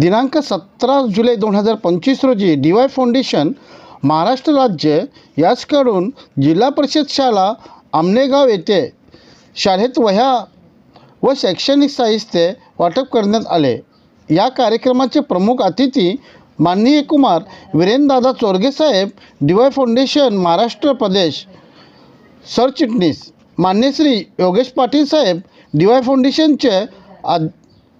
दिनांक सतरा जुलै दोन हजार पंचवीस रोजी डी वाय फाउंडेशन महाराष्ट्र राज्य याचकडून जिल्हा परिषद शाळा आमनेगाव येथे शाळेत वह्या व शैक्षणिक साहित्य वाटप करण्यात आले. या कार्यक्रमाचे प्रमुख अतिथी माननीय Kumar वीरेंद्रदादा Chorge saheb D Y foundation Maharashtra प्रदेश सरचिटणीस मान्य श्री योगेश पाटील साहेब डी वाय फाउंडेशनचे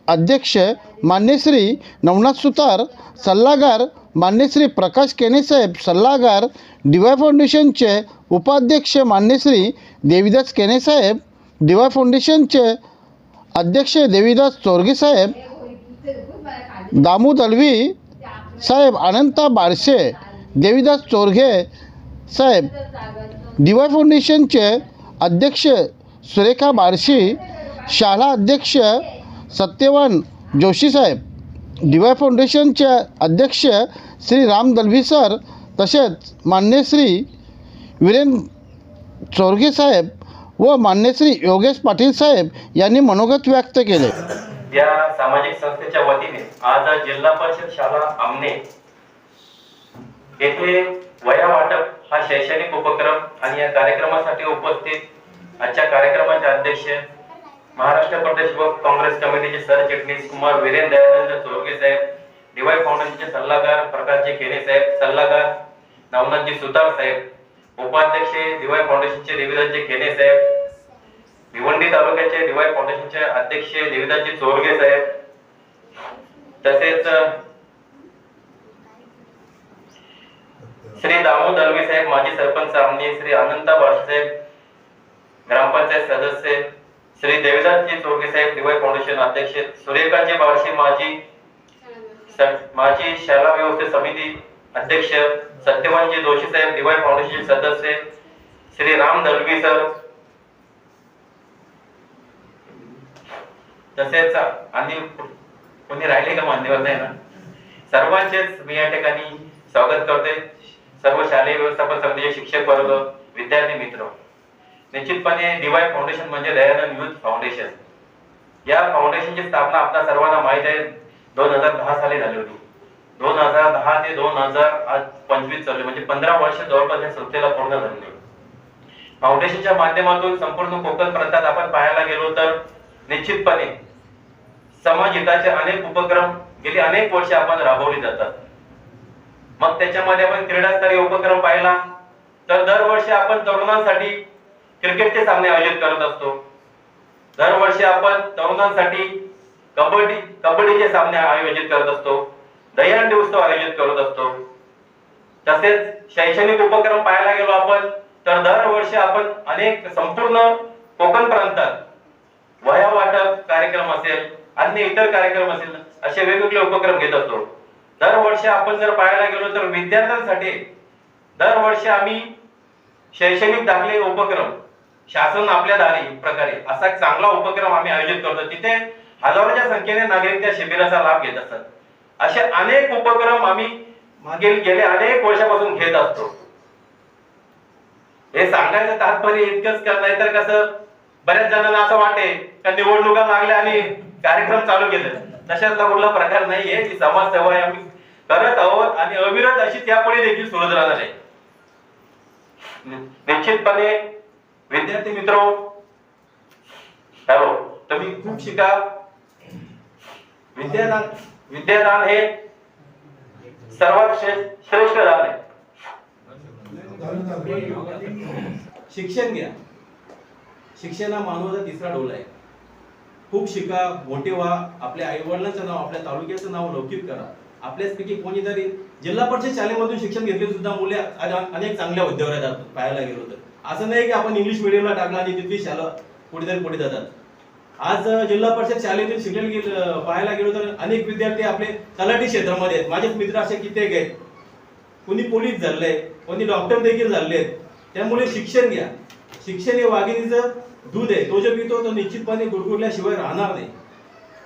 अध्यक्ष मान्यश्री नवनाथ सुतार सल्लागार मान्यश्री प्रकाश केनेसाहेब सल्लागार डी वाय फाउंडेशनचे उपाध्यक्ष मान्यश्री देवीदास केने साहेब डी वाय फाउंडेशनचे अध्यक्ष देवीदास चोरगे साहेब दामू दलवी साहेब अनंता बारशे देवीदास चोरघे साहेब डी वाय फाउंडेशनचे अध्यक्ष सुरेखा बारशी शाळा अध्यक्ष सत्यवान जोशीसाहेब डीवाय फाउंडेशनचे अध्यक्ष श्री राम दलवी सर तसेच मान्य श्री वीरेन चोरगेसाहेब व मान्य श्री योगेश पाटील साहेब यांनी मनोगत व्यक्त केले. या सामाजिक संस्थेच्या वतीने आज जिल्हा परिषद शाळा आमने येथे वया वाटप हा शैक्षणिक उपक्रम आणि या कार्यक्रमासाठी उपस्थित आजच्या कार्यक्रमाचे अध्यक्ष महाराष्ट्र प्रदेश युवक काँग्रेस कमिटीचे सरचिटणीस कुमार वीरेन दयानंद चोरगे साहेब डीवाय फाउंडेशनचे सल्लागार प्रकाशजी खेणे साहेब सल्लागार नवनाथजी सुतार साहेब उपाध्यक्ष डीवाय फाउंडेशनचे देवीदासजी खेणे साहेब भिवंडी तालुक्याचे डीवाय फाउंडेशनचे अध्यक्ष देवीदासजी चोरगे साहेब तसेच श्री दामू दलवे साहेब माजी सरपंच आमने श्री अनंता बाळसाहेब ग्रामपंचायत सदस्य श्री देवीदासजी चोरगे साहेब डीवाय फाउंडेशन अध्यक्ष सूर्यकांतजी बारशी माजी माजी शाला व्यवस्थित समिती अध्यक्ष सत्यवानजी जोशी साहेब डीवाय फाउंडेशन सदस्य श्री राम दलवी सर. तसेच आणि कोणी राहिले का मान्यवर नाही ना? सर्वांचेच मी या ठिकाणी स्वागत करते. सर्व शालेय व्यवस्थापन समितीचे शिक्षक वर्ग विद्यार्थी मित्र. निश्चितपणे डीवाय फाउंडेशन म्हणजे दयानंद युथ फाउंडेशन या फाउंडेशनची स्थापना आपल्या सर्वांना माहीत आहे. दोन हजार दहा साली झाली होती. दोन हजार दहा ते दोन हजार आज पंचवीस चालू म्हणजे पंधरा वर्ष जवळपास या संस्थेला पूर्ण झाली. फाउंडेशनच्या माध्यमातून संपूर्ण कोकण प्रांतात आपण पाहायला गेलो तर निश्चितपणे समाज हिताचे अनेक उपक्रम गेली अनेक वर्षे आपण राबवली जातात. मग त्याच्यामध्ये आपण क्रीडास्तरीय उपक्रम पाहिला. तर दरवर्षी आपण तरुणांसाठी क्रिकेटचे सामने आयोजित करत असतो. दरवर्षी आपण तरुणांसाठी कबड्डी कबड्डीचे सामने आयोजित करत असतो. दहीहंडी उत्सव आयोजित करत असतो. तसेच शैक्षणिक उपक्रम पाहायला गेलो आपण तर दरवर्षी आपण अनेक संपूर्ण कोकण प्रांतात वह्या वाटप कार्यक्रम असेल अन्य इतर कार्यक्रम असेल असे वेगवेगळे उपक्रम घेत असतो. दरवर्षी आपण जर पाहायला गेलो तर विद्यार्थ्यांसाठी दरवर्षी आम्ही शैक्षणिक दाखले उपक्रम शासन आपल्या दारी प्रकारे असा एक चांगला उपक्रम आम्ही आयोजित करतो. तिथे हजारोच्या संख्येने नागरिक त्या शिबिराचा लाभ घेत असतात. असे अनेक उपक्रम आम्ही मागील गेले अनेक वर्षापासून घेत असतो. हे सांगायचं तात्पर्य इतकंच नाही तर कसं बऱ्याच जणांना असं वाटे का निवडणुका लागल्या आणि कार्यक्रम चालू केले. तशातला कुठला प्रकार नाहीये. की समाजसेवा आम्ही करत आहोत आणि अविरत अशी त्यापुढे देखील सुरू राहणार आहे. निश्चितपणे विद्यार्थी मित्र हॅलो तुम्ही खूप शिका. विद्यादान विद्यादान हे सर्वात श्रेष्ठ दान आहे. शिक्षण घ्या. शिक्षण हा मानवाचा तिसरा डोल आहे. खूप शिका मोठे व्हा आपल्या आई वडिलांचं नाव आपल्या तालुक्याचं नाव लौकिक करा. आपल्याचपैकी कोणीतरी जिल्हा परिषद शाळेमधून शिक्षण घेतले सुद्धा मुले आज अनेक चांगल्या हुद्द्यावर पाहायला गेलो तर असं नाही की आपण इंग्लिश मिडियमला टाकला आणि तिथली शाळा कुठेतरी पुढे जातात. आज जिल्हा परिषद शाळेतून शिक्षण गेल पाहायला गेलो तर अनेक विद्यार्थी आपले तलाठी क्षेत्रामध्ये आहेत. माझेच मित्र असे कित्येक आहेत. कोणी पोलीस झाले कोणी डॉक्टर देखील झाले आहेत. त्यामुळे शिक्षण घ्या. शिक्षण हे वाघिणीचं दूध आहे. तो जो पितो तो निश्चितपणे गुडगुडल्याशिवाय राहणार नाही.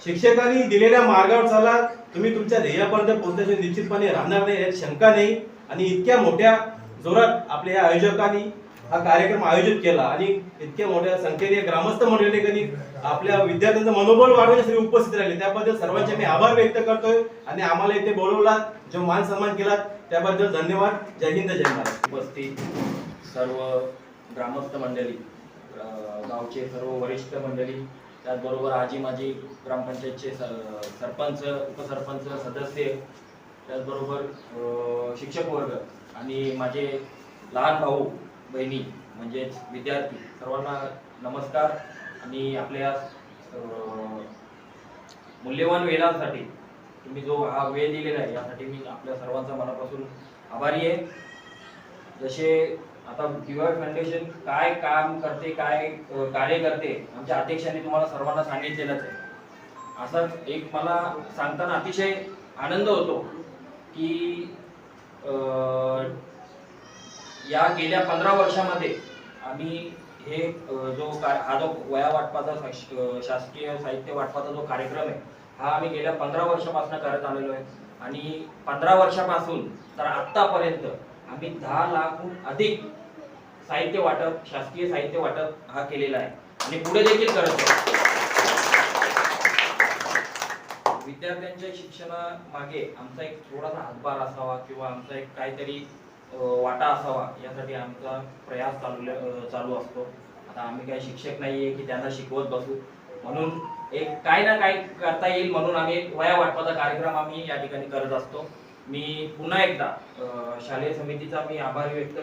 शिक्षकांनी दिलेल्या मार्गावर चाला. तुम्ही तुमच्या ध्येयापर्यंत पोहोचण्याचे निश्चितपणे राहणार नाही. यात शंका नाही. आणि इतक्या मोठ्या जोरात आपल्या या आयोजकांनी हा कार्यक्रम आयोजित केला आणि इतक्या मोठ्या संख्येने ग्रामस्थ मंडळींनी आपल्या विद्यार्थ्यांचं मनोबल वाढवण्यासाठी उपस्थित राहिले. त्याबद्दल सर्वांचे मी आभार व्यक्त करतोय आणि आम्हाला इथे बोलवला जो मान सन्मान केला त्याबद्दल धन्यवाद. जय हिंद जय महाराज. उपस्थित सर्व ग्रामस्थ मंडळी गावचे सर्व वरिष्ठ मंडळी त्याचबरोबर आजी माजी ग्रामपंचायतचे सरपंच उपसरपंच सदस्य त्याचबरोबर शिक्षक वर्ग आणि माझे लहान भाऊ बहिणी म्हणजेच विद्यार्थी सर्वांना नमस्कार. आणि आपल्या मूल्यवान वेळांसाठी तुम्ही जो हा वेळ दिलेला आहे यासाठी मी आपल्या सर्वांचा मनापासून आभारी आहे. जसे आता दिवाळ फाउंडेशन काय काम करते काय कार्य करते आमच्या अध्यक्षांनी तुम्हाला सर्वांना सांगितलेलंच आहे. असंच एक मला सांगताना अतिशय आनंद होतो की या गेल्या पंधरा वर्षामध्ये आम्ही हे जो का- हा जो वया वाटपाचा शासकीय साहित्य वाटपाचा जो कार्यक्रम आहे हा आम्ही गेल्या पंधरा वर्षापासून करत आलेलो आहे. आणि पंधरा वर्षापासून तर आत्तापर्यंत आम्ही दहा लाखहून अधिक साहित्य वाटप शासकीय साहित्य वाटप हा केलेला आहे. आणि पुढे देखील करत आहे. विद्यार्थ्यांच्या शिक्षणामागे आमचा एक थोडासा हातभार असावा किंवा आमचा एक काहीतरी वाटा असावा यासाठी आमचा प्रयास चालू चालू असतो. आता आम्ही काही शिक्षक नाही आहे की त्यांना शिकवत बसू. म्हणून एक काय ना काय करता येईल म्हणून आम्ही एक वया वाटपाचा कार्यक्रम आम्ही या ठिकाणी करत असतो. मी पुन्हा एकदा शालेय समितीचा मी आभार व्यक्त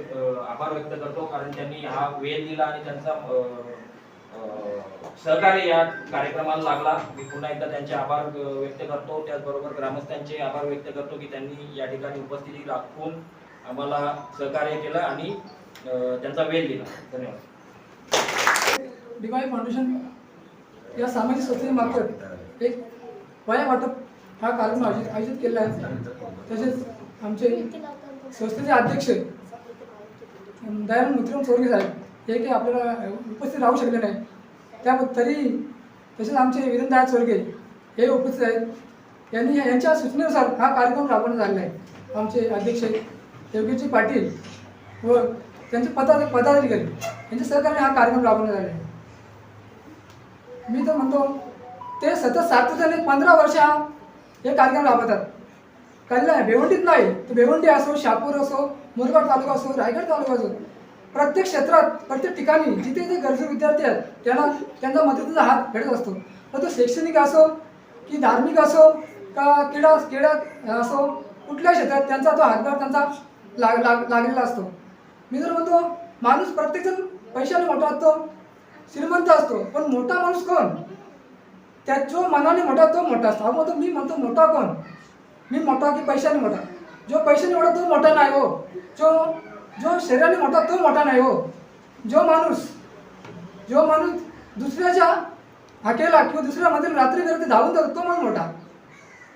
आभार व्यक्त करतो कारण त्यांनी हा वेळ दिला आणि त्यांचा सहकार्य या कार्यक्रमाला लागला. मी पुन्हा एकदा त्यांचे आभार व्यक्त करतो. त्याचबरोबर ग्रामस्थांचे आभार व्यक्त करतो की त्यांनी या ठिकाणी उपस्थिती राखून आम्हाला सहकार्य केलं आणि त्यांचा वेळ दिला. धन्यवाद. डिवाय फाउंडेशन या सामाजिक संस्थेमार्फत एक वया वाटप हा कार्यक्रम आयोजित आयोजित केलेला आहे. तसेच आमचे संस्थेचे अध्यक्ष दयानंद मुत्रिम चौरगे साहेब हे काही आपल्याला उपस्थित राहू शकले नाही. त्या तरी तसेच आमचे वीरेंद्र चोरगे हे उपस्थित आहेत. यांनी यांच्या सूचनेनुसार हा कार्यक्रम राबवण्यात आलेला आहे. आमचे अध्यक्ष योगीजी पाटील व त्यांचे पदा पदाधिकारी. यांच्या सरकारने हा कार्यक्रम राबवण्यात आले आहे. मी तर म्हणतो ते सतत सातत्याने पंधरा वर्ष हा हे कार्यक्रम राबवतात. कल्याण भेवंडीत नाही तर भेवंडी असो शापूर असो मुरगाड तालुका असो रायगड तालुका असो प्रत्येक क्षेत्रात प्रत्येक ठिकाणी जिथे जे गरजू विद्यार्थी आहेत त्यांना त्यांचा मदतीचा हात भेटत असतो. मग तो शैक्षणिक असो की धार्मिक असो का क्रीडा क्रीडा असो कुठल्या क्षेत्रात त्यांचा तो हातभार त्यांचा लाग लाग लागलेला असतो. मी तर म्हणतो माणूस प्रत्येकजण पैशाने मोठा असतो श्रीमंत असतो पण मोठा माणूस कोण? त्या जो मनाने मोठा तो मोठा असतो. म्हणतो मी म्हणतो मोठा कोण? मी मोठा की पैशाने मोठा? जो पैशाने मोठा तो मोठा नाही हो. जो जो शरीराने मोठा तो मोठा नाही हो. जो माणूस जो माणूस दुसऱ्याच्या हाकेला किंवा दुसऱ्या मध्ये रात्री घरी धावून जातो तो माणूस मोठा.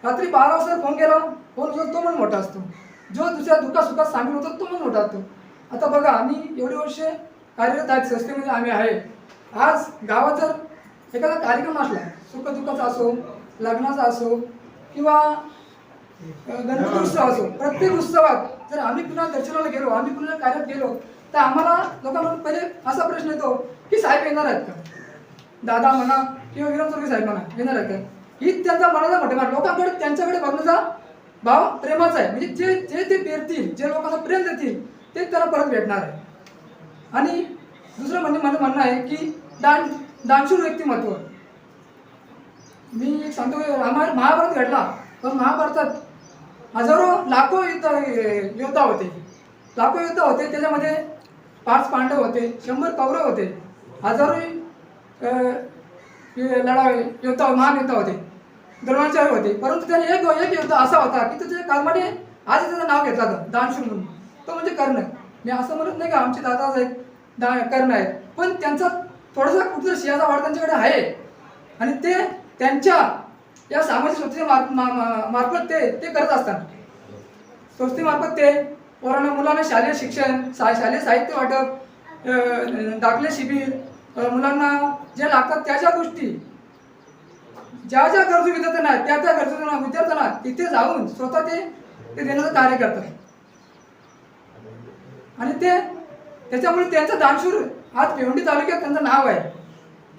रात्री बारा वाजता फोन केला फोन उचलला तो माणूस मोठा असतो. जो दुसऱ्या दुःखासुखात सामील होतो तो मग मोठा होतो आता बघा आम्ही एवढे वर्ष कार्यरत आहेत संस्थेमध्ये आम्ही आहे. आज गावात जर एखादा कार्यक्रम असला सुखदुःखाचा असो लग्नाचा असो किंवा गणपती उत्सव असो प्रत्येक उत्सवात जर आम्ही पुन्हा दर्शनाला गेलो आम्ही पुन्हा कार्यात गेलो तर आम्हाला लोकांना पहिले असा प्रश्न येतो की साहेब येणार आहेत का? दादा म्हणा किंवा विनोद चौधरी साहेब म्हणा येणार आहेत का? ही त्यांचा मनाचा मोठेपणा लोकांकडे त्यांच्याकडे बघण्याचा भाव प्रेमाचा आहे. म्हणजे जे जे ते पेरतील जे लोकांना प्रेम देतील ते त्याला परत भेटणार आहे. आणि दुसरं म्हणजे माझं म्हणणं आहे की दान दानशूर व्यक्तिमत्व. मी एक सांगतो रामायण महाभारत घडला पण महाभारतात हजारो लाखो युद्ध योद्धा होते. लाखो युद्ध होते त्याच्यामध्ये पाच पांडव होते शंभर कौरव होते. हजारो अं, लढावे योद्धा महान योद्धा होते. द्रोणाचार्य होते. परंतु त्याने एक एक युद्ध असा होता की त्याच्या कर्माने आज त्याचं नाव घेतलं होतं दानशूर म्हणून. तो म्हणजे कर्ण मी असं म्हणत नाही का आमचे दादा आहेत दा कर्ण आहेत. पण त्यांचा थोडासा कुठेतरी शियाचा वाढ त्यांच्याकडे आहे. आणि ते त्यांच्या या सामाजिक संस्थेच्या मार्फ मा- मा- मार्फत ते ते करत असतात. संस्थेमार्फत ते पोरांना मुलांना शालेय शिक्षण सा शालेय साहित्य वाटप दाखले शिबिर मुलांना जे लागतात त्या ज्या गोष्टी ज्या ज्या गरजू विद्यार्थ्यांना आहेत, त्या त्या गरजूंना विद्यार्थ्यांना तिथे जाऊन स्वतः ते ते देण्याचं कार्य करतात. आणि ते त्याच्यामुळे त्यांचं दानशूर आज पेवंडी तालुक्यात त्यांचं नाव आहे.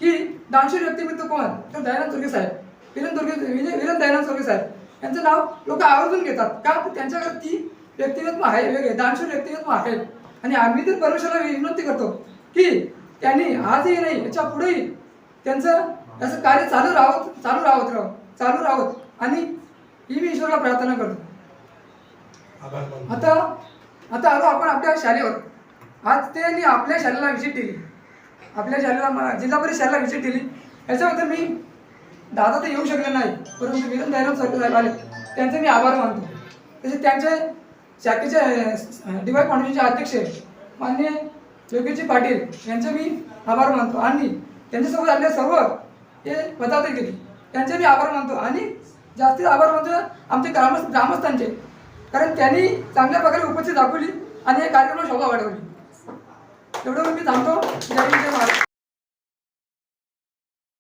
की दानशूर व्यक्तिमत्व कोण? तर दयानंद चोरगे साहेब. विरेन दुर्गे विजय विरेन दयानंद चोरगे साहेब. यांचं नाव लोक आवर्जून घेतात. का? तर त्यांच्याकडे ती व्यक्तिमत्व आहे वेगळे. दानशूर व्यक्तिमत्व आहे. आणि आम्ही तर परमेश्वराला विनंती करतो की त्यांनी आजही नाही याच्या पुढेही त्यांचं असं कार्य चालू राहत चालू राहत राह चालू राहत. आणि ही मी ईश्वराला प्रार्थना करतो. आता आता आलो आपण आपल्या शाळेवर. आज त्यांनी आपल्या शाळेला व्हिजिट दिली आपल्या शाळेला जिल्हा परिषद शाळेला व्हिजिट दिली याच्याबद्दल मी दादा तर येऊ शकले नाही परंतु दयानंद सरकार साहेब आले. त्यांचे मी आभार मानतो. तसेच त्यांचे शाखेचे डी वाय फाउंडेशनचे अध्यक्ष माननीय योगीजी पाटील यांचे मी आभार मानतो. आणि त्यांच्यासोबत आलेले सर्व हे पदाधिकारी त्यांचे मी आभार मानतो. आणि जास्तीत आभार मानतो आमचे ग्राम ग्रामस्थांचे. कारण त्यांनी चांगल्या प्रकारे उपस्थित दाखवली आणि या कार्यक्रमाला शोभा वाढवली. एवढं मी थांबतो. जय जय